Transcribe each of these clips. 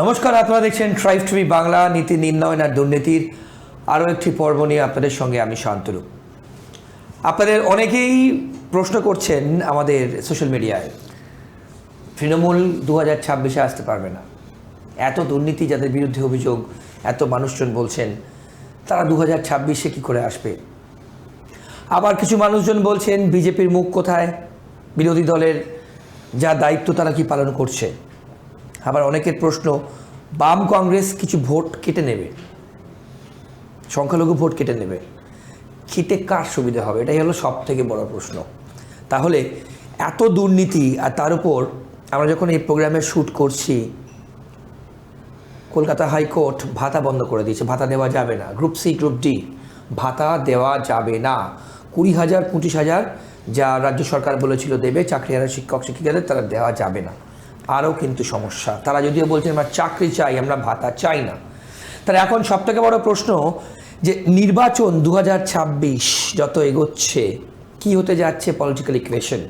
নমস্কার, আপনারা দেখছেন ট্রাইভ টিভি বাংলা, নীতি নির্ণয়ন আর দুর্নীতির আরও একটি পর্ব নিয়ে আপনাদের সঙ্গে আমি শান্তনু। আপনাদের অনেকেই প্রশ্ন করছেন আমাদের সোশ্যাল মিডিয়ায়, তৃণমূল দু হাজার ছাব্বিশে আসতে পারবে না। এত দুর্নীতি, যাদের বিরুদ্ধে অভিযোগ, এত মানুষজন বলছেন, তারা দু হাজার ছাব্বিশে কী করে আসবে? আবার কিছু মানুষজন বলছেন, বিজেপির মুখ কোথায়? বিরোধী দলের যা দায়িত্ব, তারা কি পালন করছে? আবার অনেকের প্রশ্ন, বাম কংগ্রেস কিছু ভোট কেটে নেবে? সংখ্যালঘু ভোট কেটে নেবে। খেটে কার সুবিধা হবে? এটাই হলো সব থেকে বড় প্রশ্ন। তাহলে এত দুর্নীতি আর তার উপর আমরা যখন এই প্রোগ্রামে শ্যুট করছি, কলকাতা হাইকোর্ট ভাতা বন্ধ করে দিয়েছে, ভাতা দেওয়া যাবে না। গ্রুপ সি, গ্রুপ ডি, ভাতা দেওয়া যাবে না। কুড়ি হাজার, পঁচিশ হাজার যা রাজ্য সরকার বলেছিল দেবে, চাকরিহারা শিক্ষক, শিক্ষিকাদের, তারা দেওয়া যাবে না। আরও কিন্তু সমস্যা। তারা যদিও বলছেন আমরা চাকরি চাই, আমরা ভাতা চাই না। তাহলে এখন সবথেকে বড় প্রশ্ন যে নির্বাচন দু হাজার ছাব্বিশ যত এগোচ্ছে, কি হতে যাচ্ছে পলিটিক্যাল ইকুয়েশন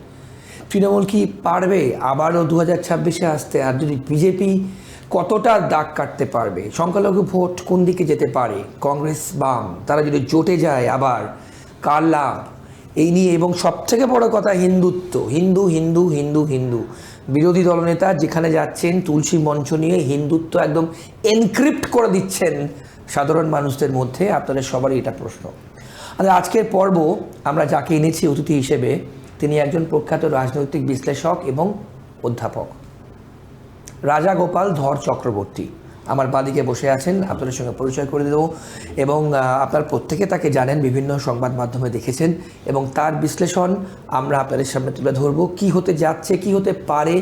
তৃণমূল কি পারবে আবারও দু হাজার ছাব্বিশে আসতে? আর যদি বিজেপি কতটা দাগ কাটতে পারবে? সংখ্যালঘু ভোট কোন দিকে যেতে পারে? কংগ্রেস বাম। তারা যদি জোটে যায় আবার, কার লাভ? এই নিয়ে এবং সবথেকে বড় কথা হিন্দুত্ব। হিন্দু হিন্দু হিন্দু হিন্দু। বিরোধী দলনেতা যেখানে যাচ্ছেন, তুলসী মঞ্চ নিয়ে হিন্দুত্ব একদম এনক্রিপ্ট করে দিচ্ছেন সাধারণ মানুষদের মধ্যে, আপনাদের সবারই এটা প্রশ্ন। আর আজকের পর্ব আমরা যাকে এনেছি অতিথি হিসেবে, তিনি একজন প্রখ্যাত রাজনৈতিক বিশ্লেষক এবং অধ্যাপক। রাজা গোপাল ধর চক্রবর্তী। আমার বাদিকে বসে আছেন, আপনাদের সঙ্গে পরিচয় করে দেবো এবং আপনার প্রত্যেকে তাকে জানেন, বিভিন্ন সংবাদ মাধ্যমে দেখেছেন এবং তার বিশ্লেষণ আমরা আপনাদের সামনে তুলে ধরবো। কি হতে যাচ্ছে, কি হতে পারে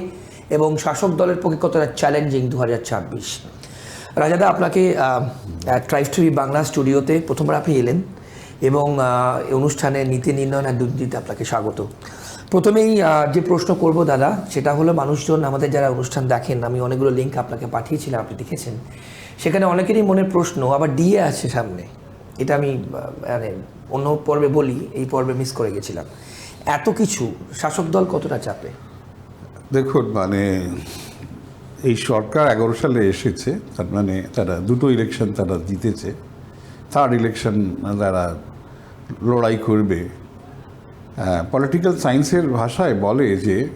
এবং শাসক দলের পক্ষে কতটা চ্যালেঞ্জিং দু হাজার ছাব্বিশ। রাজাদা, আপনাকে ট্রাইভ টিভি বাংলা স্টুডিওতে প্রথমবার আপনি এলেন এবং অনুষ্ঠানে নীতি নির্ণয় আর দুর্নীতিতে আপনাকে স্বাগত। প্রথমেই যে প্রশ্ন করব দাদা, সেটা হলো মানুষজন আমাদের যারা অনুষ্ঠান দেখেন, আমি অনেকগুলো লিঙ্ক আপনাকে পাঠিয়েছিলাম, আপনি দেখেছেন। সেখানে অনেকেরই মনের প্রশ্ন, আবার ডিএ আছে সামনে। এটা আমি মানে অন্য পর্বে বলি, এই পর্বে মিস করে গেছিলাম। এত কিছু, শাসক দল কতটা চাপে? দেখুন মানে এই সরকার এগারো সালে এসেছে, তার মানে তারা দুটো ইলেকশন তারা জিতেছে। থার্ড ইলেকশন তারা লড়াই করবে। পলিটিক্যাল সায়েন্সের ভাষায় বলে যে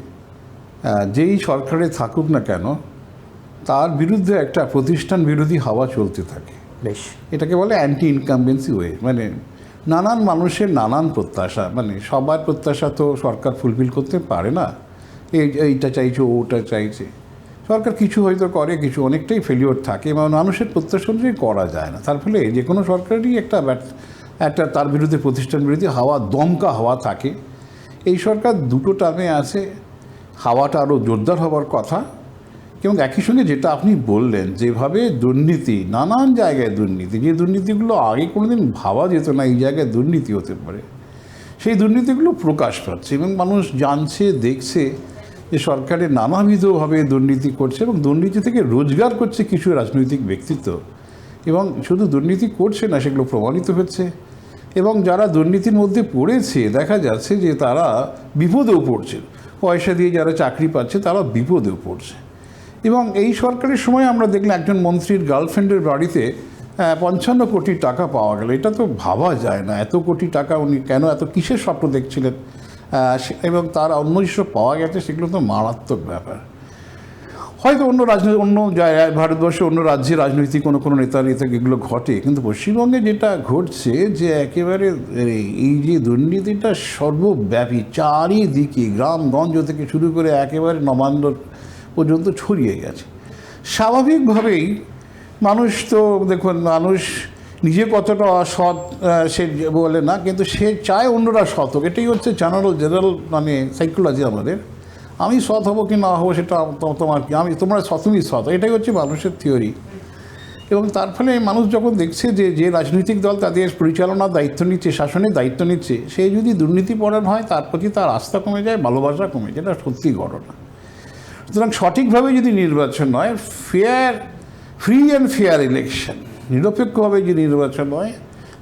যেই সরকারে থাকুক না কেন তার বিরুদ্ধে একটা প্রতিষ্ঠান বিরোধী হাওয়া চলতে থাকে। বেশ। এটাকে বলে অ্যান্টি ইনকামবেন্সি ওয়ে মানে নানান মানুষের নানান প্রত্যাশা মানে সবার প্রত্যাশা তো সরকার ফুলফিল করতে পারে না। এই এইটা চাইছে ওটা চাইছে। সরকার কিছু হয়তো করে কিছু অনেকটাই ফেলিওর থাকে এবং মানুষের প্রত্যাশা অনুযায়ী করা যায় না। তার ফলে যে কোনো সরকারেরই একটা একটা তার বিরুদ্ধে প্রতিষ্ঠান বিরোধী হাওয়া, দমকা হাওয়া থাকে। এই সরকার দুটো টার্মে আছে, হাওয়াটা আরও জোরদার হওয়ার কথা। এবং একই সঙ্গে যেটা আপনি বললেন, যেভাবে দুর্নীতি, নানান জায়গায় দুর্নীতি, যে দুর্নীতিগুলো আগে কোনোদিন ভাবা যেত না, এই জায়গায় দুর্নীতি হতে পারে। সেই দুর্নীতিগুলো প্রকাশ পাচ্ছে এবং মানুষ জানছে, দেখছে যে সরকারে নানাবিধভাবে দুর্নীতি করছে এবং দুর্নীতি থেকে রোজগার করছে কিছু রাজনৈতিক ব্যক্তিত্ব। এবং শুধু দুর্নীতি করছে না, সেগুলো প্রমাণিত হচ্ছে। এবং যারা দুর্নীতির মধ্যে পড়েছে, দেখা যাচ্ছে যে তারা বিপদেও পড়ছে। পয়সা দিয়ে যারা চাকরি পাচ্ছে তারা বিপদেও পড়ছে। এবং এই সরকারের সময় আমরা দেখলাম একজন মন্ত্রীর গার্লফ্রেন্ডের বাড়িতে পঞ্চান্ন কোটি টাকা পাওয়া গেল। এটা তো ভাবা যায় না। এত কোটি টাকা উনি কেন, এত কিসের স্বপ্ন দেখছিলেন? এবং তার অন্য যেসব পাওয়া গেছে, সেগুলো তো মারাত্মক ব্যাপার। হয়তো অন্য রাজনীতি অন্য জায়গায় ভারতবর্ষে অন্য রাজ্যে রাজনৈতিক কোনো কোনো নেতা নেতা এগুলো ঘটে। কিন্তু পশ্চিমবঙ্গে যেটা ঘটছে যে একেবারে এই- এই যে দুর্নীতিটা সর্বব্যাপী, চারিদিকে গ্রামগঞ্জ থেকে শুরু করে একেবারে নবান্ন পর্যন্ত ছড়িয়ে গেছে। স্বাভাবিকভাবেই মানুষ তো দেখুন, মানুষ নিজে কতটা সৎ সে বলে না, কিন্তু সে চায় অন্যরা সৎ এটাই হচ্ছে জেনারেল জেনারেল মানে সাইকোলজি আমাদের। আমি সৎ হব কি না হব সেটা তোমার কি? আমি তোমরা সৎ, তুমি সৎ। এটাই হচ্ছে মানুষের থিওরি এবং তার ফলে মানুষ যখন দেখছে যে যে রাজনৈতিক দল তাদের পরিচালনার দায়িত্ব নিচ্ছে শাসনের দায়িত্ব নিচ্ছে, সে যদি দুর্নীতিপরায়ণ হয়, তার প্রতি তার আস্থা কমে যায়, ভালোবাসা কমে যায়। এটা সত্যি ঘটনা। সুতরাং সঠিকভাবে যদি নির্বাচন হয় fair free and fair election নিরপেক্ষভাবে যদি নির্বাচন হয়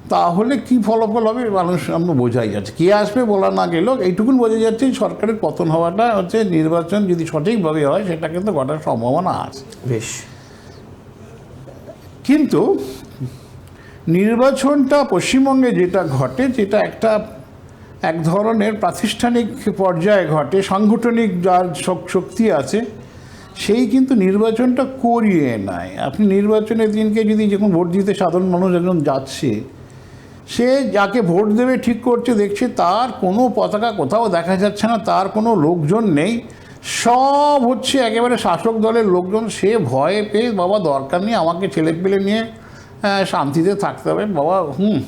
তাহলে কি ফলাফল হবে মানুষ আমরা বোঝাই যাচ্ছে। কে আসবে বলা না গেলেও এইটুকুন বোঝা যাচ্ছে সরকারের পতন হওয়াটা হচ্ছে নির্বাচন যদি সঠিকভাবে হয় সেটা কিন্তু ঘটার সম্ভাবনা আছে। বেশ। কিন্তু নির্বাচনটা পশ্চিমবঙ্গে যেটা ঘটে যেটা একটা এক ধরনের প্রাতিষ্ঠানিক পর্যায়ে ঘটে সাংগঠনিক যার শক- শক্তি আছে সেই কিন্তু নির্বাচনটা করিয়ে নেয়। আপনি নির্বাচনের দিনকে যদি যখন ভোট দিতে সাধারণ মানুষ একজন যাচ্ছে সে যাকে ভোট দেবে ঠিক করছে দেখছে তার কোনো পতাকা কোথাও দেখা যাচ্ছে না তার কোনো লোকজন নেই। সব হচ্ছে একেবারে শাসক দলের লোকজন। সে ভয়ে পেয়ে বাবা দরকার নেই আমাকে ছেলে পেলে নিয়ে শান্তিতে থাকতে হবে। বাবা হুম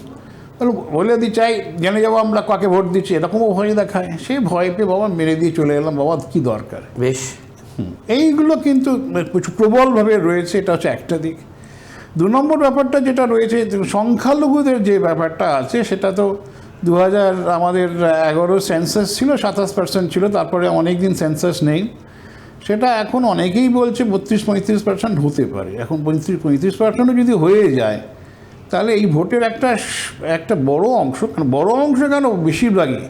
বলো, দি চাই জেনে যাব আমরা কাকে ভোট দিচ্ছি। এরকমও ভয় দেখায়। সে ভয় পেয়ে বাবা মেরে দিয়ে চলে এলাম। বাবা কী দরকার? বেশ। হুম এইগুলো কিন্তু কিছু প্রবলভাবে রয়েছে। এটা হচ্ছে একটা দিক। দু নম্বর ব্যাপারটা যেটা রয়েছে, সংখ্যালঘুদের যে ব্যাপারটা আছে, সেটা তো দু হাজার আমাদের এগারো সেন্সাস ছিল, সাতাশ পার্সেন্ট ছিল, তারপরে অনেক দিন সেন্সাস নেই। সেটা এখন অনেকেই বলছে বত্রিশ পঁয়ত্রিশ পার্সেন্ট হতে পারে। এখন পঁয়ত্রিশ পঁয়ত্রিশ পার্সেন্টও যদি হয়ে যায়, তাহলে এই ভোটের একটা একটা বড় অংশ বড় অংশ কেন বেশিরভাগই?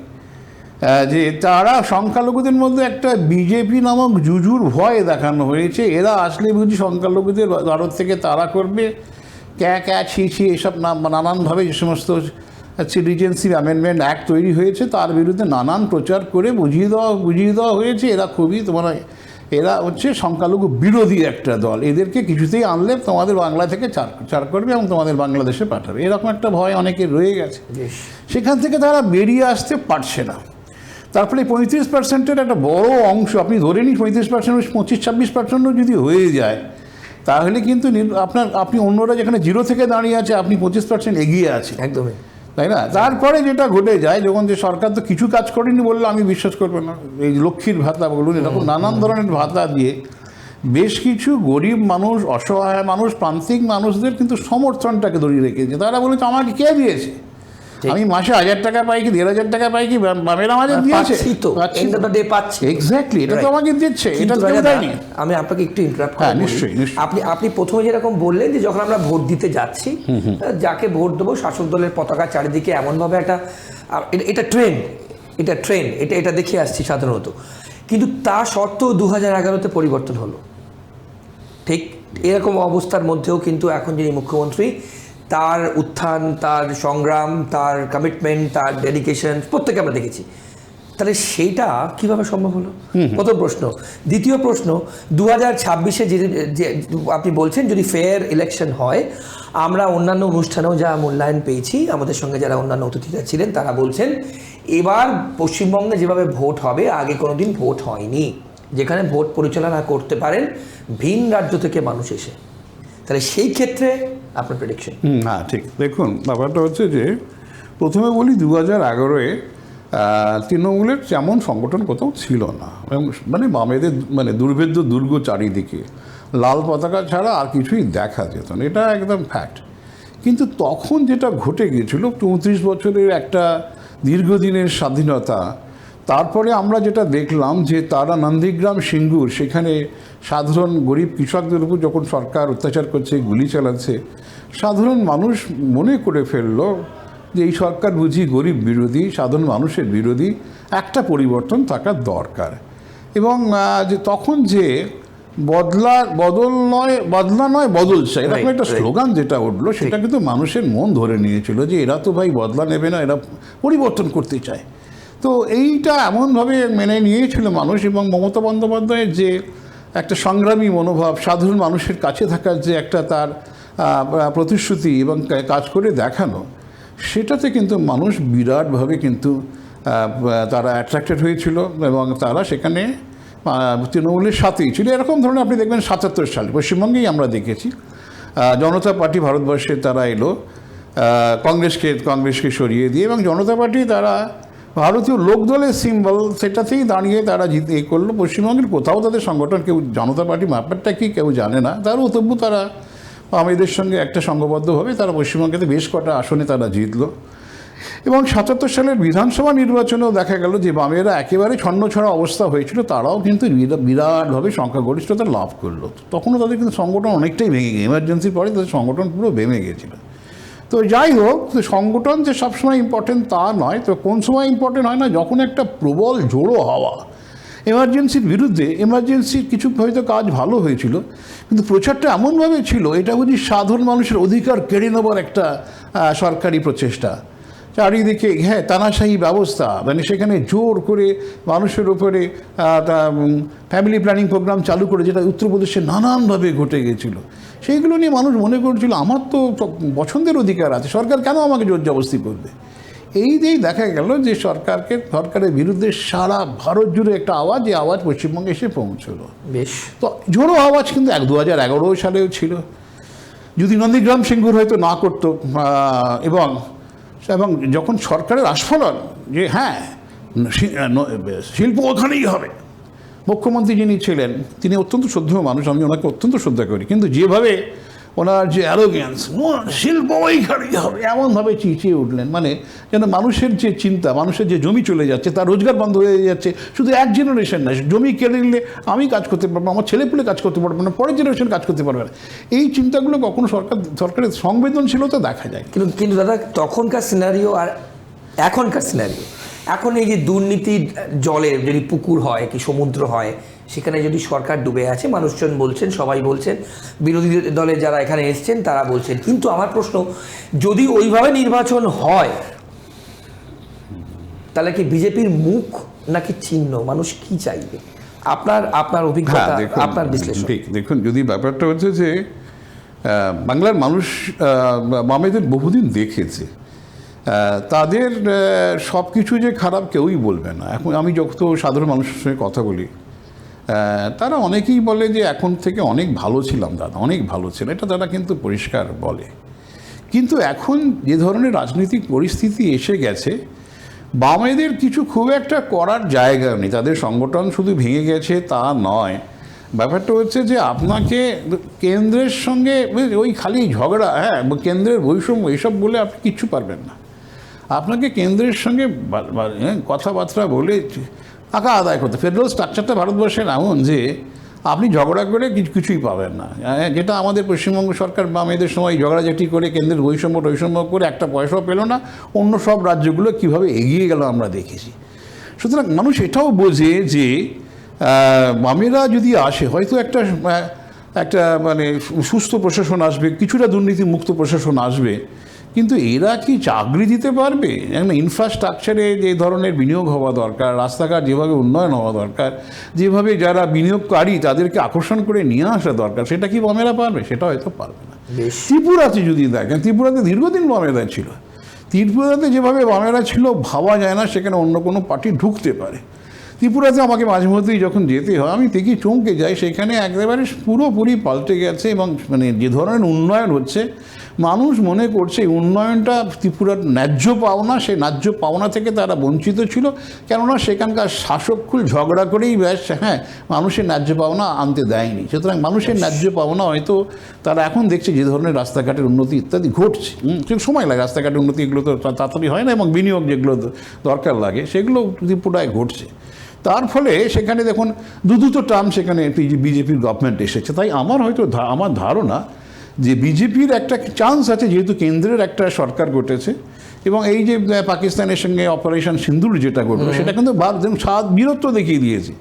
যে তারা সংখ্যালঘুদের মধ্যে একটা বিজেপি নামক জুজুর ভয় দেখানো হয়েছে। এরা আসলে বুঝি সংখ্যালঘুদের ভারত থেকে তারা করবে? ক্যা ক্যা ছি ছি এসব নাম- নানানভাবে যে সমস্ত সিটিজেনশিপ অ্যামেন্ডমেন্ট অ্যাক্ট তৈরি হয়েছে তার বিরুদ্ধে নানান প্রচার করে বুঝিয়ে দেওয়া বুঝিয়ে দেওয়া হয়েছে। এরা খুবই তোমার এরা হচ্ছে সংখ্যালঘু বিরোধী একটা দল। এদেরকে কিছুতেই আনলে তোমাদের বাংলা থেকে চার চার করবে এবং তোমাদের বাংলাদেশে পাঠাবে। এরকম একটা ভয় অনেকের রয়ে গেছে। সেখান থেকে তারা বেরিয়ে আসতে পারছে না। তারপরে পঁয়ত্রিশ পার্সেন্টের একটা বড় অংশ আপনি ধরে নিন পঁয়ত্রিশ পার্সেন্ট পঁচিশ ছাব্বিশ পার্সেন্টও যদি হয়ে যায় তাহলে কিন্তু আপনার আপনি অন্যরা যেখানে জিরো থেকে দাঁড়িয়ে আছে আপনি পঁচিশ পার্সেন্ট এগিয়ে আছে একদমই। তাই না? তারপরে যেটা ঘটে যায় যখন যে সরকার তো কিছু কাজ করেনি বললে আমি বিশ্বাস করব না এই লক্ষ্মীর ভাতা বলুন এরকম নানান ধরনের ভাতা দিয়ে বেশ কিছু গরিব মানুষ অসহায় মানুষ প্রান্তিক মানুষদের কিন্তু সমর্থনটাকে ধরিয়ে রেখেছে। তারা বলেছে আমাকে কে দিয়েছে। আমি মাসে হাজার টাকা পাই কি দেড় হাজার টাকা পাই কি? বামেরা আমাদের দিয়েছে। তো এন্ড অফ দ্য ডে পাচ্ছি। এক্স্যাক্টলি এটা তো. আমাকে দিচ্ছে এটা তো দেয়নি। আমি আপনাকে একটু ইন্টারাপ্ট হ্যাঁ, নিশ্চয়ই, নিশ্চয়ই। আপনি আপনি প্রথমে যেরকম বললেন যে যখন আমরা ভোট দিতে যাচ্ছি যাকে ভোট দেবো শাসক দলের পতাকা চারিদিকে এমনভাবে একটা এটা- এটা ট্রেন্ড এটা ট্রেন্ড এটা এটা দেখে আসছি সাধারণত। কিন্তু তা সত্ত্বেও দু হাজার এগারোতে পরিবর্তন হলো। ঠিক এরকম অবস্থার মধ্যেও কিন্তু এখন যিনি মুখ্যমন্ত্রী তার উত্থান তার সংগ্রাম তার কমিটমেন্ট তার ডেডিকেশন প্রত্যেকে আমরা দেখেছি। তাহলে সেইটা কীভাবে সম্ভব হলো? প্রথম প্রশ্ন। দ্বিতীয় প্রশ্ন দু হাজার ছাব্বিশে যে আপনি বলছেন যদি ফেয়ার ইলেকশন হয় আমরা অন্যান্য অনুষ্ঠানেও যা মূল্যায়ন পেয়েছি আমাদের সঙ্গে যারা অন্যান্য অতিথিরা ছিলেন তারা বলছেন এবার পশ্চিমবঙ্গে যেভাবে ভোট হবে আগে কোনোদিন ভোট হয়নি। যেখানে ভোট পরিচালনা করতে পারেন ভিন রাজ্য থেকে মানুষ এসে। তাহলে সেই ক্ষেত্রে আপনার প্রেডিকশন হ্যাঁ ঠিক। দেখুন, ব্যাপারটা হচ্ছে যে, প্রথমে বলি দু হাজার এগারোয় তৃণমূলের তেমন সংগঠন কোথাও ছিল না। এবং মানে বামেদের মানে দুর্ভেদ্য, দুর্গ চারিদিকে। লাল পতাকা ছাড়া আর কিছুই দেখা যেত না। এটা একদম ফ্যাক্ট কিন্তু তখন যেটা ঘটে গিয়েছিল, চৌত্রিশ বছরের একটা দীর্ঘদিনের স্বাধীনতা তারপরে আমরা যেটা দেখলাম যে তারা নন্দীগ্রাম সিঙ্গুর সেখানে সাধারণ গরিব কৃষকদের উপর যখন সরকার অত্যাচার করছে গুলি চালাচ্ছে সাধারণ মানুষ মনে করে ফেলল যে এই সরকার বুঝি গরিব বিরোধী সাধারণ মানুষের বিরোধী একটা পরিবর্তন থাকার দরকার। এবং যে তখন যে বদলা বদল নয় বদলা নয় বদল চাই এরকম একটা স্লোগান যেটা উঠল সেটা কিন্তু মানুষের মন ধরে নিয়েছিল যে এরা তো ভাই বদলা নেবে না এরা পরিবর্তন করতে চায়। তো এইটা এমনভাবে মেনে নিয়েছিল মানুষ এবং মমতা বন্দ্যোপাধ্যায়ের যে একটা সংগ্রামী মনোভাব, সাধারণ মানুষের কাছে থাকার যে একটা তার প্রতিশ্রুতি এবং কাজ করে দেখানো, সেটাতে কিন্তু মানুষ বিরাটভাবে কিন্তু তারা অ্যাট্রাক্টেড হয়েছিল এবং তারা সেখানে তৃণমূলের সাথেই ছিল। এরকম ধরনের আপনি দেখবেন সাতাত্তর সালে, পশ্চিমবঙ্গেই আমরা দেখেছি। জনতা পার্টি ভারতবর্ষে তারা এলো কংগ্রেসকে কংগ্রেসকে সরিয়ে দিয়ে এবং জনতা পার্টি তারা ভারতীয় লোকদলের সিম্বল সেটাতেই দাঁড়িয়ে তারা জিতে, এ করল। পশ্চিমবঙ্গের কোথাও তাদের সংগঠন কেউ জনতা পার্টি ব্যাপারটা কি কেউ জানে না। তারও তবু তারা আমাদের সঙ্গে একটা সংঘবদ্ধভাবে তারা পশ্চিমবঙ্গেতে বেশ কটা আসনে তারা জিতলো। এবং সাতাত্তর সালের বিধানসভা নির্বাচনেও দেখা গেল যে বামেরা একেবারে ছন্নছড়া অবস্থা হয়েছিল, তারাও কিন্তু বিরাটভাবে সংখ্যাগরিষ্ঠতা লাভ করল। তখনও তাদের কিন্তু সংগঠন অনেকটাই ভেঙে গিয়ে এমার্জেন্সির পরে তাদের সংগঠন পুরো ভেঙে গিয়েছিল তো যাই হোক সংগঠন যে সবসময় ইম্পর্টেন্ট তা নয়, তো কোন সময় ইম্পর্টেন্ট হয় না, যখন একটা প্রবল জোড়ো হাওয়া এমার্জেন্সির বিরুদ্ধে এমার্জেন্সির কিছু হয়তো কাজ ভালো হয়েছিল, কিন্তু প্রচারটা এমনভাবে ছিল, এটা বুঝি সাধারণ মানুষের অধিকার কেড়ে নেবার একটা সরকারি প্রচেষ্টা। চারিদিকে হ্যাঁ তানাশাহী ব্যবস্থা মানে সেখানে জোর করে মানুষের উপরে ফ্যামিলি প্ল্যানিং প্রোগ্রাম চালু করে, যেটা উত্তরপ্রদেশে নানানভাবে ঘটে গেছিল। সেইগুলো নিয়ে মানুষ মনে করছিল আমার তো পছন্দের অধিকার আছে সরকার কেন আমাকে জোর জবস্তি করবে? এই দিয়েই দেখা গেল যে সরকারকে সরকারের বিরুদ্ধে সারা ভারত জুড়ে একটা আওয়াজ এই আওয়াজ পশ্চিমবঙ্গে এসে পৌঁছলো। বেশ। তো জোরো আওয়াজ কিন্তু এক দু হাজার এগারো সালেও ছিল। যদি নন্দীগ্রাম সিঙ্গুর হয়তো না করতো এবং এবং যখন সরকারের আস্ফলন যে হ্যাঁ শিল্প ওখানেই হবে। মুখ্যমন্ত্রী যিনি ছিলেন, তিনি অত্যন্ত শ্রদ্ধেয় মানুষ, আমি ওনাকে অত্যন্ত শ্রদ্ধা করি। কিন্তু যেভাবে ওনার যে অ্যারোগেন্স শিল্প ওইখানেই হবে এমনভাবে চিঁচিয়ে উঠলেন মানে যেন মানুষের যে চিন্তা, মানুষের যে জমি চলে যাচ্ছে, তার রোজগার বন্ধ হয়ে যাচ্ছে, শুধু এক জেনারেশন না, জমি কেড়ে নিলে আমি কাজ করতে পারব আমার ছেলেপুলে কাজ করতে পারব না পরের জেনারেশন কাজ করতে পারবে না। এই চিন্তাগুলো কখনো সরকার, সরকারের সংবেদনশীলতা দেখা যায় কিন্তু কিন্তু দাদা, তখনকার সিনারিও আর এখনকার সিনারিও এখন এই যে দুর্নীতি জলের যদি পুকুর হয় কি সমুদ্র হয় সেখানে যদি সরকার ডুবে আছে মানুষজন বলছেন সবাই বলছেন বিরোধী দলে যারা এখানে এসছেন তারা বলছেন। কিন্তু আমার প্রশ্ন যদি ওইভাবে নির্বাচন হয় তাহলে কি বিজেপির মুখ নাকি চিহ্ন? মানুষ কি চাইবে? আপনার আপনার হ্যাঁ অভিজ্ঞতা আপনার বিশ্লেষণ। ঠিক দেখুন যদি ব্যাপারটা হচ্ছে যে বাংলার মানুষ মামেদের বহুদিন দেখেছে তাদের সব কিছু যে খারাপ কেউই বলবে না। এখন আমি যত সাধারণ মানুষের সঙ্গে কথা বলি তারা অনেকেই বলে যে এখন থেকে অনেক ভালো ছিলাম দাদা, অনেক ভালো ছিল এটা তারা কিন্তু পরিষ্কার বলে। কিন্তু এখন যে ধরনের রাজনৈতিক পরিস্থিতি এসে গেছে, বামেদের কিছু খুব একটা করার জায়গা নেই। তাদের সংগঠন শুধু ভেঙে গেছে তা নয়। ব্যাপারটা হচ্ছে যে আপনাকে কেন্দ্রের সঙ্গে, ওই খালি ঝগড়া হ্যাঁ কেন্দ্রের বৈষম্য, এসব বলে আপনি কিচ্ছু পারবেন না। আপনাকে কেন্দ্রের সঙ্গে কথাবার্তা বলে টাকা আদায় করতে ফেডারেল স্ট্রাকচারটা ভারতবর্ষের এমন যে আপনি ঝগড়া করে কিছু কিছুই পাবেন না। যেটা আমাদের পশ্চিমবঙ্গ সরকার বা বামেদের সময় ঝগড়াঝাটি করে, কেন্দ্রের বৈষম্য টৈষম্য করে একটা পয়সাও পেল না, অন্য সব রাজ্যগুলো কীভাবে এগিয়ে গেল আমরা দেখেছি। সুতরাং মানুষ এটাও বোঝে যে বামেরা যদি আসে, হয়তো একটা একটা মানে সুস্থ প্রশাসন আসবে, কিছুটা দুর্নীতি মুক্ত প্রশাসন আসবে কিন্তু এরা কি চাকরি দিতে পারবে? একটা ইনফ্রাস্ট্রাকচারে যে ধরনের বিনিয়োগ হওয়া দরকার রাস্তাঘাট যেভাবে উন্নয়ন হওয়া দরকার যেভাবে যারা বিনিয়োগকারী তাদেরকে আকর্ষণ করে নিয়ে আসা দরকার সেটা কি বমেরা পারবে? সেটা হয়তো পারবে না। ত্রিপুরাতে যদি দেখেন ত্রিপুরাতে দীর্ঘদিন বামেরা ছিল। ত্রিপুরাতে যেভাবে বামেরা ছিল ভাবা যায় না সেখানে অন্য কোনো পার্টি ঢুকতে পারে। ত্রিপুরাতে আমাকে মাঝে মধ্যেই যখন যেতে হয় আমি দেখি চমকে যাই সেখানে একেবারে পুরোপুরি পাল্টে গেছে এবং মানে যে ধরনের উন্নয়ন হচ্ছে মানুষ মনে করছে উন্নয়নটা ত্রিপুরার ন্যায্য পাওনা সেই ন্যায্য পাওনা থেকে তারা বঞ্চিত ছিল। কেননা সেখানকার শাসককুল ঝগড়া করেই ব্যাস হ্যাঁ মানুষের ন্যায্য পাওনা আনতে দেয়নি। সুতরাং মানুষের ন্যায্য পাওনা হয়তো তারা এখন দেখছে যে ধরনের রাস্তাঘাটের উন্নতি ইত্যাদি ঘটছে। হুম, সময় লাগে রাস্তাঘাটের উন্নতি এগুলো তো তাড়াতাড়ি হয় না এবং বিনিয়োগ যেগুলো দরকার লাগে সেগুলো ত্রিপুরায় ঘটছে। তার ফলে সেখানে দেখুন দু দুটো টার্ম সেখানে বিজেপির গভর্নমেন্ট এসেছে। তাই আমার হয়তো আমার ধারণা যে বিজেপির একটা চান্স আছে যেহেতু কেন্দ্রের একটা সরকার ঘটেছে এবং এই যে পাকিস্তানের সঙ্গে অপারেশন সিন্দুর যেটা ঘটলো সেটা কিন্তু সাদ বীরত্ব দেখিয়ে দিয়েছে।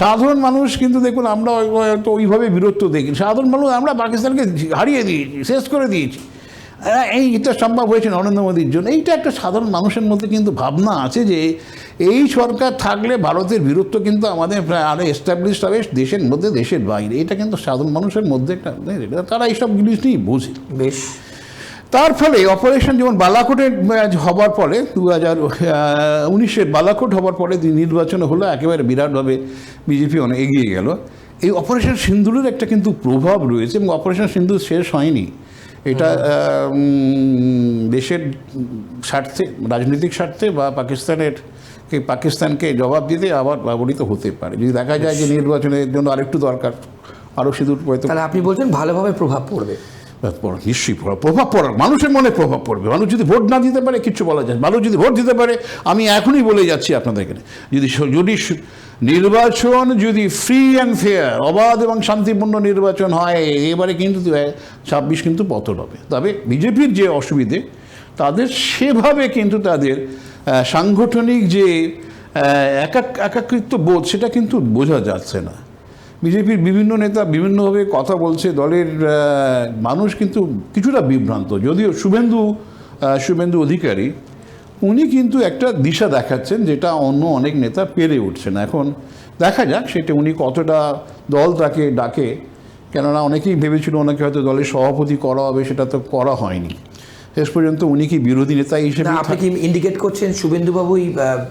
সাধারণ মানুষ কিন্তু দেখুন আমরা হয়তো ওইভাবে বীরত্ব দেখি সাধারণ মানুষ আমরা পাকিস্তানকে হারিয়ে দিয়েছি শেষ করে দিয়েছি। এই এটা সম্ভব হয়েছে নরেন্দ্র মোদীর জন্য। এইটা একটা সাধারণ মানুষের মধ্যে কিন্তু ভাবনা আছে যে এই সরকার থাকলে ভারতের বীরত্ব কিন্তু আমাদের প্রায় আরও এস্টাবলিশ হবে দেশের মধ্যে দেশের বাইরে। এটা কিন্তু সাধারণ মানুষের মধ্যে একটা তারা এইসব জিনিস নিয়েই বোঝে। বেশ। তার ফলে অপারেশন যেমন বালাকোটের আহ, হবার পরে দু হাজার উনিশের বালাকোট হবার পরে যে নির্বাচন হলো একেবারে বিরাটভাবে বিজেপি অনেক এগিয়ে গেল। এই অপারেশন সিন্দুরের একটা কিন্তু প্রভাব রয়েছে এবং অপারেশন সিন্দুর শেষ হয়নি। এটা দেশের স্বার্থে রাজনৈতিক স্বার্থে বা পাকিস্তানের কে পাকিস্তানকে জবাব দিতে আবার ব্যবহৃত হতে পারে। যদি দেখা যায় যে নির্বাচনের জন্য আরেকটু দরকার আরও সিঁদুর হয়তো তাহলে আপনি বলছেন ভালোভাবে প্রভাব পড়বে। পড়া নিশ্চয়ই প্রভাব পড়ার মানুষের মনে প্রভাব পড়বে। মানুষ যদি ভোট না দিতে পারে কিছু বলা যায়। মানুষ যদি ভোট দিতে পারে আমি এখনই বলে যাচ্ছি আপনাদের এখানে যদি যদি নির্বাচন যদি ফ্রি অ্যান্ড ফেয়ার অবাধ এবং শান্তিপূর্ণ নির্বাচন হয় এবারে কিন্তু ছাব্বিশ কিন্তু পতন হবে। তবে বিজেপির যে অসুবিধে তাদের সেভাবে কিন্তু তাদের সাংগঠনিক যে একাক, একাকৃত্ব বোধ, সেটা কিন্তু বোঝা যাচ্ছে না। বিজেপির বিভিন্ন নেতা বিভিন্নভাবে কথা বলছে, দলের মানুষ কিন্তু কিছুটা বিভ্রান্ত। যদিও শুভেন্দু শুভেন্দু অধিকারী, উনি কিন্তু একটা দিশা দেখাচ্ছেন যেটা অন্য অনেক নেতা পেরে উঠছেন এখন দেখা যাক সেটা উনি কতটা দল তাকে ডাকে। কেননা অনেকেই ভেবেছিল ওনাকে হয়তো দলের সভাপতি করা হবে, সেটা তো করা হয়নি। শেষ পর্যন্ত উনি কি বিরোধী নেতা হিসেবে আপনি কি ইন্ডিকেট করছেন শুভেন্দুবাবুই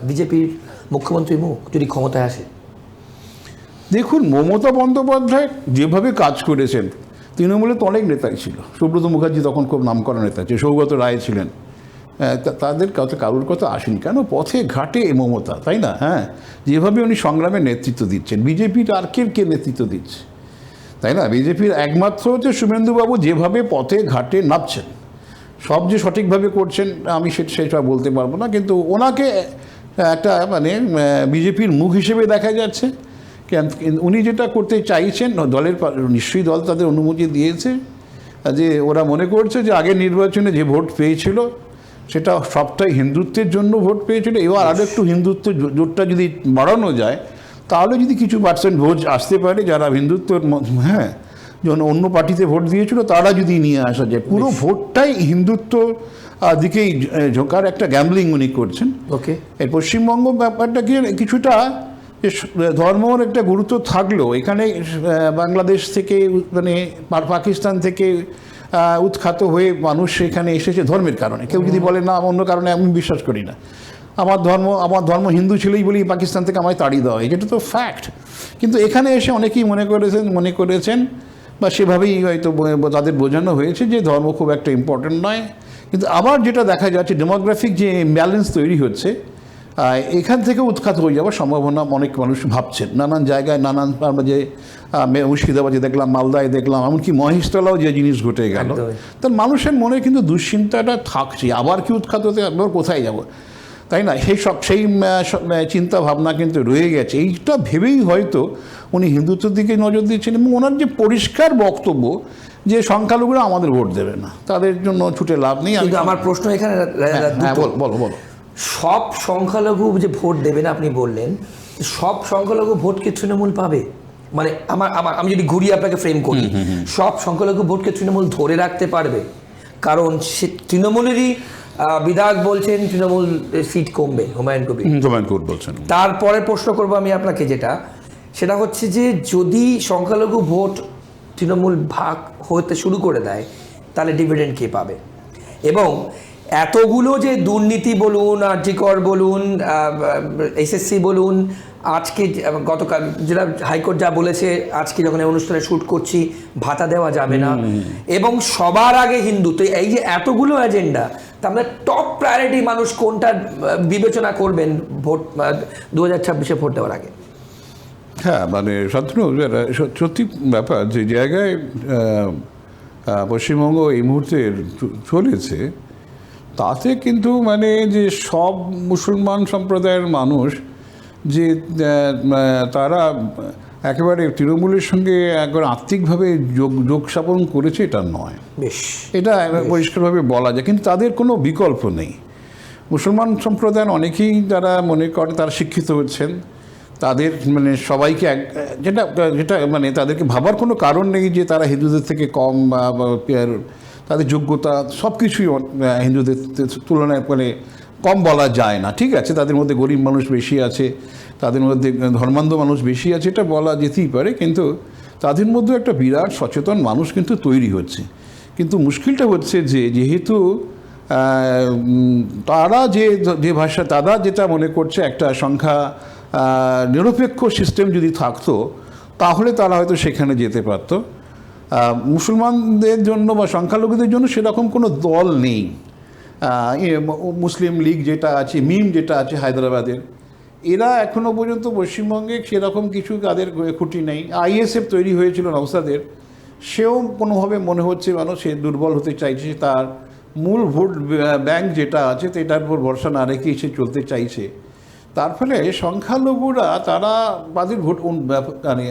বিজেপির মুখ্যমন্ত্রী মুখ যদি ক্ষমতায় আসে? দেখুন মমতা বন্দ্যোপাধ্যায় যেভাবে কাজ করেছেন তৃণমূলে তো অনেক নেতাই ছিল। সুব্রত মুখার্জি তখন খুব নামকরা নেতা ছিল সৌগত রায় ছিলেন। তাদের কথা কারোর কথা আসেনি। কেন? পথে ঘাটে মমতা তাই না? হ্যাঁ যেভাবে উনি সংগ্রামে নেতৃত্ব দিচ্ছেন বিজেপির আর কে কে নেতৃত্ব দিচ্ছে? তাই না? বিজেপির একমাত্র হচ্ছে শুভেন্দুবাবু যেভাবে পথে ঘাটে নামছেন। সব যে সঠিকভাবে করছেন, আমি সেটা বলতে পারব না, কিন্তু ওনাকে একটা মানে বিজেপির মুখ হিসেবে দেখা যাচ্ছে। উনি যেটা করতে চাইছেন দলের নিশ্চয়ই দল তাদের অনুমতি দিয়েছে, যে ওরা মনে করছে যে আগের নির্বাচনে যে ভোট পেয়েছিল, সেটা সবটাই হিন্দুত্বের জন্য ভোট পেয়েছিল। এবার আরও একটু হিন্দুত্ব জোটটা যদি বাড়ানো যায়, তাহলে যদি কিছু পার্সেন্ট ভোট আসতে পারে, যারা হিন্দুত্বের হ্যাঁ যখন অন্য পার্টিতে ভোট দিয়েছিল তারা যদি নিয়ে আসা যায়। পুরো ভোটটাই হিন্দুত্ব দিকেই ঝোঁকার একটা গ্যামলিং উনি করছেন। ওকে। এই পশ্চিমবঙ্গ ব্যাপারটা কি কিছুটা যে ধর্মর একটা গুরুত্ব থাকলেও এখানে বাংলাদেশ থেকে মানে পাকিস্তান থেকে উৎখাত হয়ে মানুষ এখানে এসেছে ধর্মের কারণে। কেউ যদি বলে না অন্য কারণে আমি বিশ্বাস করি না। আমার ধর্ম আমার ধর্ম হিন্দু ছিলেই বলি পাকিস্তান থেকে আমায় তাড়িয়ে দেওয়া হয়। যেটা তো ফ্যাক্ট কিন্তু এখানে এসে অনেকেই মনে করেছেন মনে করেছেন বা সেভাবেই হয়তো তাদের বোঝানো হয়েছে যে ধর্ম খুব একটা ইম্পর্টেন্ট নয়। কিন্তু আবার যেটা দেখা যাচ্ছে ডেমোগ্রাফিক যে ব্যালেন্স তৈরি হচ্ছে এখান থেকে উৎখাত হয়ে যাওয়ার সম্ভাবনা অনেক মানুষ ভাবছেন। নানান জায়গায় নানান আমরা যে মুর্শিদাবাদে দেখলাম মালদায় দেখলাম এমনকি মহেশতলাও যে জিনিস ঘটে গেল। তার মানুষের মনে কিন্তু দুশ্চিন্তাটা থাকছে। আবার কি উৎখাত হতে আবার কোথায় যাব? তাই না? সেই সব সেই চিন্তা ভাবনা কিন্তু রয়ে গেছে। এইটা ভেবেই হয়তো উনি হিন্দুত্বের দিকে নজর দিচ্ছেন এবং ওনার যে পরিষ্কার বক্তব্য যে সংখ্যালঘুরা আমাদের ভোট দেবে না তাদের জন্য ছুটে লাভ নেই। কিন্তু আমার প্রশ্ন এখানে। বলো বলো বলো। সব সংখ্যালঘু যে ভোট দেবেন আপনি বললেন সব সংখ্যালঘু ভোট কি তৃণমূল পাবে? মানে আমার আমার আমি যদি ঘুরিয়ে আপনাকে ফ্রেম করি সব সংখ্যালঘু ভোটকে তৃণমূল ধরে রাখতে পারবে? কারণ সে তৃণমূলেরই বিধায়ক বলছেন তৃণমূল সিট কমবে হুমায়ুন কবির। হুমায়ুন কবির বলছেন। তারপরে প্রশ্ন করব আমি আপনাকে যেটা। সেটা হচ্ছে যে যদি সংখ্যালঘু ভোট তৃণমূল ভাগ হতে শুরু করে দেয় তাহলে ডিভিডেন্ড কে পাবে? এবং এতগুলো যে দুর্নীতি বলুন আর্জিকর বলুন এসএসসি বলুন আজকে গতকাল যেটা হাইকোর্ট যা বলেছে আজকে যখন এই অনুষ্ঠানে শ্যুট করছি ভাতা দেওয়া যাবে না। এবং সবার আগে হিন্দু তো এই যে এতগুলো এজেন্ডা মানে টপ প্রায়োরিটি মানুষ কোনটা বিবেচনা করবেন ভোট দু হাজার ছাব্বিশে ভোট দেওয়ার আগে? হ্যাঁ মানে শান্তনু সত্যি ব্যাপার যে জায়গায় পশ্চিমবঙ্গ এই মুহূর্তে চলেছে, তাতে কিন্তু মানে যে সব মুসলমান সম্প্রদায়ের মানুষ যে তারা একেবারে তৃণমূলের সঙ্গে একবার আত্মিকভাবে যোগ যোগ স্থাপন করেছে এটা নয়। বেশ। এটা পরিষ্কারভাবে বলা যায় কিন্তু তাদের কোনো বিকল্প নেই। মুসলমান সম্প্রদায়ের অনেকেই তারা মনে করে তারা শিক্ষিত হচ্ছেন। তাদের মানে সবাইকে এক যেটা যেটা মানে তাদেরকে ভাবার কোনো কারণ নেই যে তারা হিন্দুদের থেকে কম বা তাদের যোগ্যতা সব কিছুই হিন্দুদের তুলনায় মানে কম বলা যায় না, ঠিক আছে? তাদের মধ্যে গরিব মানুষ বেশি আছে, তাদের মধ্যে ধর্মান্ধ মানুষ বেশি আছে, এটা বলা যেতেই পারে, কিন্তু তাদের মধ্যে একটা বিরাট সচেতন মানুষ কিন্তু তৈরি হচ্ছে। কিন্তু মুশকিলটা হচ্ছে যে, যেহেতু তারা যে যে ভাষা, তারা যেটা মনে করছে, একটা সংখ্যা নিরপেক্ষ সিস্টেম যদি থাকতো, তাহলে তারা হয়তো সেখানে যেতে পারতো। মুসলমানদের জন্য বা সংখ্যালঘুদের জন্য সেরকম কোনো দল নেই। মুসলিম লীগ যেটা আছে, মিম যেটা আছে হায়দ্রাবাদের, এরা এখনও পর্যন্ত পশ্চিমবঙ্গে সেরকম কিছু তাদের খুঁটি নেই। আইএসএফ তৈরি হয়েছিল নওসাদের, সেও কোনোভাবে মনে হচ্ছে মানুষ সে দুর্বল হতে চাইছে তার মূল ভোট ব্যাংক যেটা আছে, সেটার উপর ভরসা না রেখেই সে চলতে চাইছে। তার ফলে সংখ্যালঘুরা, তারা তাদের ভোট মানে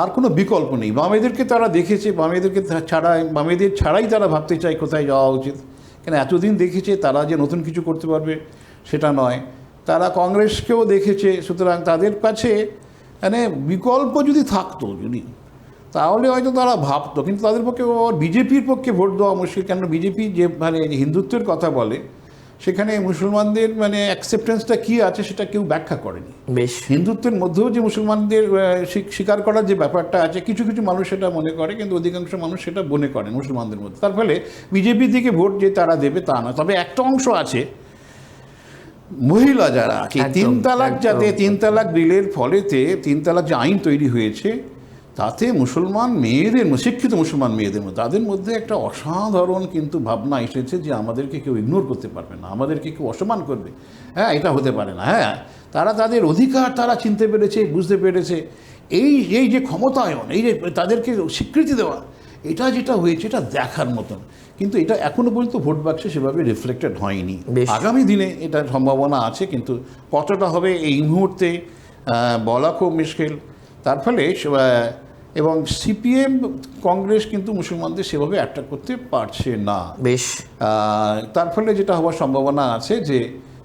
আর কোনো বিকল্প নেই। বামেদেরকে তারা দেখেছে, বামেদেরকে ছাড়া বামেদের ছাড়াই তারা ভাবতে চায় কোথায় যাওয়া উচিত। কেন এতদিন দেখেছে তারা যে নতুন কিছু করতে পারবে সেটা নয়। তারা কংগ্রেসকেও দেখেছে, সুতরাং তাদের কাছে মানে বিকল্প যদি থাকতো যদি, তাহলে হয়তো তারা ভাবতো, কিন্তু তাদের পক্ষে বিজেপির পক্ষে ভোট দেওয়া মুশকিল কেন বিজেপি যে মানে হিন্দুত্বের কথা বলে সেখানে মুসলমানদের মানে অ্যাকসেপ্টেন্সটা কী আছে সেটা কেউ ব্যাখ্যা করেনি। বেশ। হিন্দুত্বের মধ্যেও যে মুসলমানদের স্বীকার করার যে ব্যাপারটা আছে কিছু কিছু মানুষ সেটা মনে করে কিন্তু অধিকাংশ মানুষ সেটা মনে করে মুসলমানদের মধ্যে। তার ফলে বিজেপি দিকে ভোট যে তারা দেবে তা না তবে একটা অংশ আছে মহিলা যারা তিন তালাক যাতে তিন তালাক বিলের ফলেতে তিন তালাক যে আইন তৈরি হয়েছে তাতে মুসলমান মেয়েদের শিক্ষিত মুসলমান মেয়েদের মধ্যে তাদের মধ্যে একটা অসাধারণ কিন্তু ভাবনা এসেছে যে আমাদেরকে কেউ ইগনোর করতে পারবে না আমাদেরকে কেউ অসম্মান করবে। হ্যাঁ এটা হতে পারে না হ্যাঁ। তারা তাদের অধিকার তারা চিনতে পেরেছে বুঝতে পেরেছে। এই এই যে ক্ষমতায়ন এই যে তাদেরকে স্বীকৃতি দেওয়া এটা যেটা হয়েছে এটা দেখার মতন। কিন্তু এটা এখনও পর্যন্ত ভোট বাক্সে সেভাবে রিফ্লেক্টেড হয়নি। আগামী দিনে এটার সম্ভাবনা আছে কিন্তু কতটা হবে এই মুহূর্তে বলা খুব মুশকিল তার ফলে এবং সিপিএম কংগ্রেস কিন্তু মুসলমানদের সেভাবে অ্যাট্রাক্ট করতে পারছে না। বেশ। তার ফলে যেটা হওয়ার সম্ভাবনা আছে যে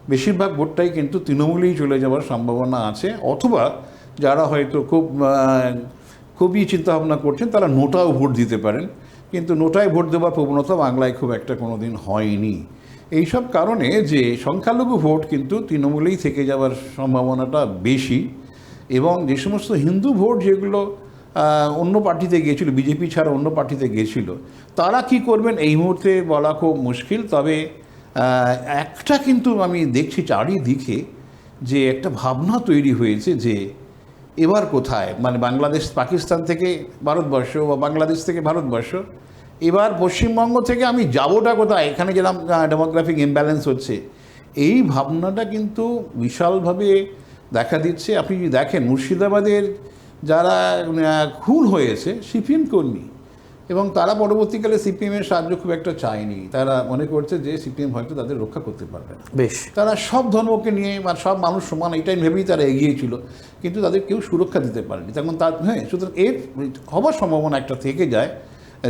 বেশিরভাগ ভোটটাই কিন্তু তৃণমূলেই চলে যাওয়ার সম্ভাবনা আছে অথবা যারা হয়তো খুব খুবই চিন্তাভাবনা করছেন তারা নোটাও ভোট দিতে পারেন। কিন্তু নোটায় ভোট দেওয়ার প্রবণতা বাংলায় খুব একটা কোনো দিন হয়নি। এইসব কারণে যে সংখ্যালঘু ভোট কিন্তু তৃণমূলেই থেকে যাওয়ার সম্ভাবনাটা বেশি এবং যে সমস্ত হিন্দু ভোট যেগুলো অন্য পার্টিতে গিয়েছিল, বিজেপি ছাড়া অন্য পার্টিতে গিয়েছিল। তারা কি করবেন এই মুহূর্তে বলা খুব মুশকিল, তবে একটা কিন্তু আমি দেখছি চারিদিকে যে একটা ভাবনা তৈরি হয়েছে যে এবার কোথায়? মানে বাংলাদেশ, পাকিস্তান থেকে ভারতবর্ষ বা বাংলাদেশ থেকে ভারতবর্ষ, এবার পশ্চিমবঙ্গ থেকে আমি যাবোটা কোথায়? এখানে যেরকম ডেমোগ্রাফিক ইমব্যালেন্স হচ্ছে। এই ভাবনাটা কিন্তু বিশালভাবে দেখা দিচ্ছে। আপনি যদি দেখেন মুর্শিদাবাদের যারা খুন হয়েছে সিপিএম কর্মী এবং তারা পরবর্তীকালে সিপিএমের সাহায্য খুব একটা চায়নি। তারা মনে করছে যে সিপিএম হয়তো তাদের রক্ষা করতে পারবে না। বেশ। তারা সব ধর্মকে নিয়ে বা সব মানুষ সমান এটাই ভেবেই তারা এগিয়েছিল কিন্তু তাদের কেউ সুরক্ষা দিতে পারেনি। তখন তার হ্যাঁ সুতরাং এর হবার সম্ভাবনা একটা থেকে যায়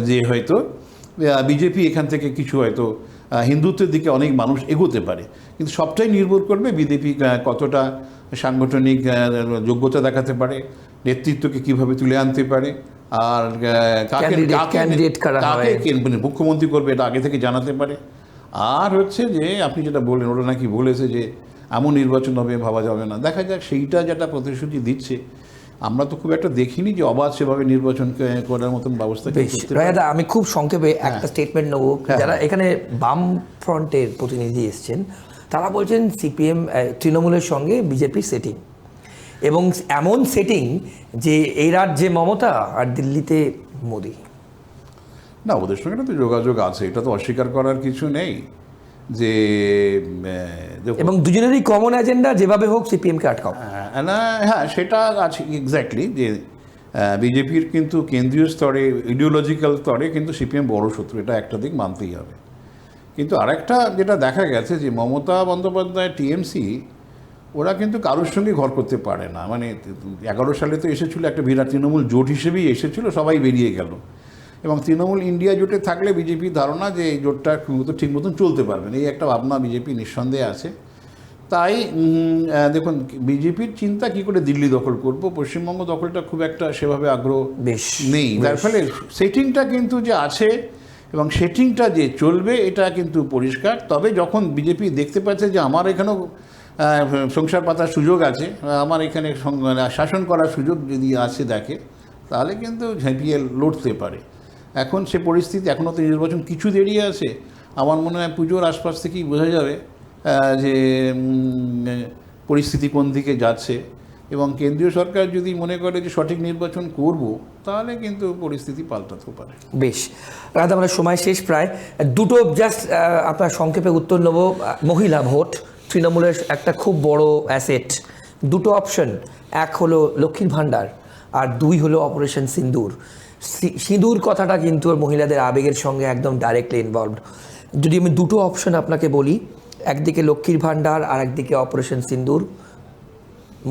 যে হয়তো বিজেপি এখান থেকে কিছু হয়তো হিন্দুত্বের দিকে অনেক মানুষ এগোতে পারে। কিন্তু সবটাই নির্ভর করবে বিজেপি কতটা সাংগঠনিক যোগ্যতা দেখাতে পারে। নেতৃত্বকে কীভাবে তুলে আনতে পারে? আর কাকে কাকে হয়। মানে মুখ্যমন্ত্রী করবে এটা আগে থেকে জানাতে পারে। আর হচ্ছে যে আপনি যেটা বললেন ওরা নাকি বলেছে যে এমন নির্বাচন হবে ভাবা যাবে না। দেখা যাক সেইটা যেটা প্রতিশ্রুতি দিচ্ছে আমরা তো খুব একটা দেখিনি যে অবাধ সেভাবে নির্বাচন করার মতন ব্যবস্থা। রায়াদা আমি খুব সংক্ষেপে একটা স্টেটমেন্ট নেব। হ্যাঁ। যারা এখানে বাম ফ্রন্টের প্রতিনিধি এসছেন তারা বলছেন সিপিএম তৃণমূলের সঙ্গে বিজেপির সেটিং এবং এমন সেটিং যে এই রাজ্যে মমতা আর দিল্লিতে মোদি। না ওদের সঙ্গে তো যোগাযোগ আছে এটা তো অস্বীকার করার কিছু নেই। যে এবং দুজনেরই কমন এজেন্ডা যেভাবে হোক সিপিএম সিপিএমকে আটকাও হ্যাঁ, না হ্যাঁ সেটা আছে এক্স্যাক্টলি যে বিজেপির কিন্তু কেন্দ্রীয় স্তরে ইডিওলজিক্যাল স্তরে কিন্তু সিপিএম বড় শত্রু এটা একটা দিক মানতেই হবে। কিন্তু আরেকটা যেটা দেখা গেছে যে মমতা বন্দ্যোপাধ্যায় টিএমসি ওরা কিন্তু কারোর সঙ্গে ঘর করতে পারে না। মানে এগারো সালে তো এসেছিল একটা বিরাট তৃণমূল জোট হিসেবেই এসেছিল সবাই বেরিয়ে গেল। এবং তৃণমূল ইন্ডিয়া জোটে থাকলে বিজেপির ধারণা যে এই জোটটা ঠিক ঠিক মতন চলতে পারবে না। এই একটা ভাবনা বিজেপি নিঃসন্দেহে আছে। তাই দেখুন বিজেপির চিন্তা কি করে দিল্লি দখল করব? পশ্চিমবঙ্গ দখলটা খুব একটা সেভাবে আগ্রহ বেশ নেই। তার ফলে সেটিংটা কিন্তু যে আছে এবং সেটিংটা যে চলবে এটা কিন্তু পরিষ্কার। তবে যখন বিজেপি দেখতে পাচ্ছে যে আমার এখানেও সংসার পাতার সুযোগ আছে। আমার এখানে মানে শাসন করার সুযোগ যদি আছে দেখে, তাহলে কিন্তু ঝাঁপিয়ে লড়তে পারে। এখন সে পরিস্থিতি এখনও তো নির্বাচন কিছু দেরি আছে। আমার মনে হয় পুজোর আশপাশ থেকেই বোঝা যাবে যে পরিস্থিতি কোন দিকে যাচ্ছে। এবং কেন্দ্রীয় সরকার যদি মনে করে যে সঠিক নির্বাচন করব, তাহলে কিন্তু পরিস্থিতি পাল্টাতেও পারে। বেশ। আমরা সময় শেষ প্রায়। দুটো জাস্ট আপনার সংক্ষেপে উত্তর নেব। মহিলা ভোট। তৃণমূলের একটা খুব বড় অ্যাসেট দুটো অপশন এক হলো লক্ষ্মীর ভাণ্ডার আর দুই হলো অপারেশন সিন্দুর। সিঁদুর কথাটা কিন্তু মহিলাদের আবেগের সঙ্গে একদম ডাইরেক্টলি ইনভলভড যদি আমি দুটো অপশন আপনাকে বলি, একদিকে লক্ষ্মীর ভাণ্ডার আর একদিকে অপারেশন সিন্দুর,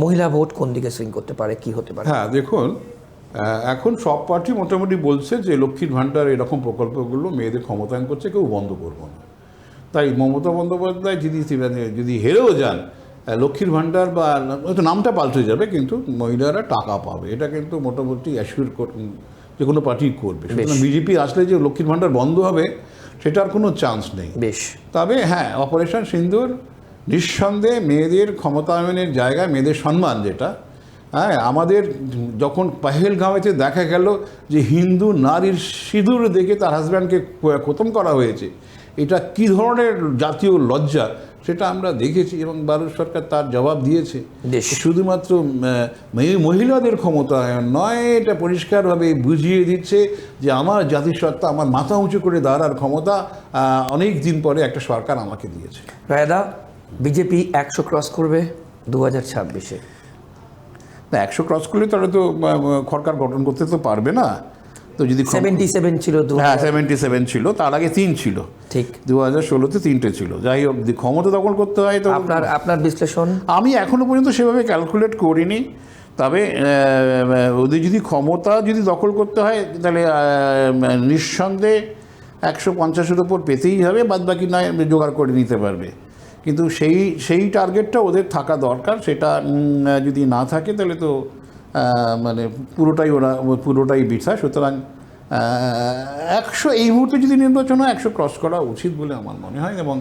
মহিলা ভোট কোন দিকে সুইং করতে পারে, কি হতে পারে? হ্যাঁ দেখুন এখন সব পার্টি মোটামুটি বলছে যে লক্ষ্মীর ভাণ্ডার এরকম প্রকল্পগুলো মেয়েদের ক্ষমতায়ন করছে, কেউ বন্ধ করব না। তাই মমতা বন্দ্যোপাধ্যায় যদি মানে যদি হেরেও যান লক্ষ্মীর ভাণ্ডার বা হয়তো নামটা পাল্টে যাবে কিন্তু মহিলারা টাকা পাবে। এটা কিন্তু মোটামুটি অ্যাসিওর যে কোনো পার্টি করবে। সুতরাং বিজেপি আসলে যে লক্ষ্মীর ভাণ্ডার বন্ধ হবে সেটার কোনো চান্স নেই। বেশ। তবে হ্যাঁ অপারেশন সিন্দুর নিঃসন্দেহে মেয়েদের ক্ষমতায়নের জায়গা মেয়েদের সম্মান যেটা হ্যাঁ আমাদের যখন পাহেলগাঁওয়েতে দেখা গেল যে হিন্দু নারীর সিঁদুর দেখে তার হাজব্যান্ডকে খতম করা হয়েছে এটা কি ধরনের জাতীয় লজ্জা সেটা আমরা দেখেছি এবং ভারত সরকার তার জবাব দিয়েছে। শুধুমাত্র মহিলাদের ক্ষমতায়ন নয় এটা পরিষ্কারভাবে বুঝিয়ে দিচ্ছে যে আমার জাতিসত্তা আমার মাথা উঁচু করে দাঁড়ার ক্ষমতা অনেক দিন পরে একটা সরকার আমাকে দিয়েছে। রায়দা বিজেপি একশো ক্রস করবে দু হাজার ছাব্বিশে। না একশো ক্রস করলে তাহলে তো সরকার গঠন করতে তো পারবে না। তো যদি সেভেন্টি সেভেন ছিল হ্যাঁ সেভেন্টি সেভেন ছিল তার আগে তিন ছিল। ঠিক। দু হাজার ষোলোতে তিনটে ছিল। যাই হোক ক্ষমতা দখল করতে হয় তো আপনার আপনার বিশ্লেষণ? আমি এখনও পর্যন্ত সেভাবে ক্যালকুলেট করিনি। তবে ওদের যদি ক্ষমতা যদি দখল করতে হয় তাহলে নিঃসন্দেহে একশো পঞ্চাশের ওপর পেতেই হবে বাদ বাকি নয় জোগাড় করে নিতে পারবে। কিন্তু সেই সেই টার্গেটটা ওদের থাকা দরকার সেটা যদি না থাকে তাহলে তো মানে পুরোটাই ওরা পুরোটাই বৃথা সুতরাং একশো এই মুহূর্তে যদি নির্বাচন হয় একশো ক্রস করা উচিত বলে আমার মনে হয়। এবং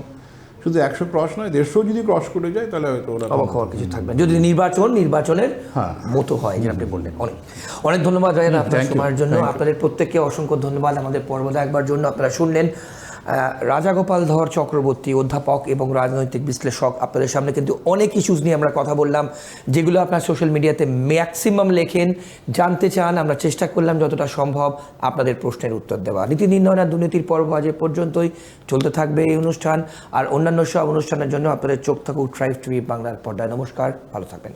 শুধু একশো ক্রস নয় দেড়শো যদি ক্রস করে যায় তাহলে হয়তো ওরা অবাক হওয়ার কিছু থাকবে। যদি নির্বাচন নির্বাচনের হ্যাঁ। মতো হয় যেটা আপনি বললেন অনেক। অনেক ধন্যবাদ রায়দা আপনার সময়ের জন্য। আপনাদের প্রত্যেককে অসংখ্য ধন্যবাদ আমাদের পর্বদা একবার জন্য। আপনারা শুনলেন রাজাগোপাল ধর চক্রবর্তী, অধ্যাপক এবং রাজনৈতিক বিশ্লেষক, আপনাদের সামনে কিন্তু অনেক ইস্যুস নিয়ে আমরা কথা বললাম, যেগুলো আপনার সোশ্যাল মিডিয়াতে ম্যাক্সিমাম লেখেন, জানতে চান, আমরা চেষ্টা করলাম যতটা সম্ভব আপনাদের প্রশ্নের উত্তর দেওয়া। নীতি নির্ণয় আর দুর্নীতির পর্ব আজ পর্যন্তই, চলতে থাকবে এই অনুষ্ঠান, আর অন্যান্য সব অনুষ্ঠানের জন্য আপনাদের চোখ থাকুক ট্রাইভ টিভি বাংলার পর্দায়। নমস্কার, ভালো থাকবেন।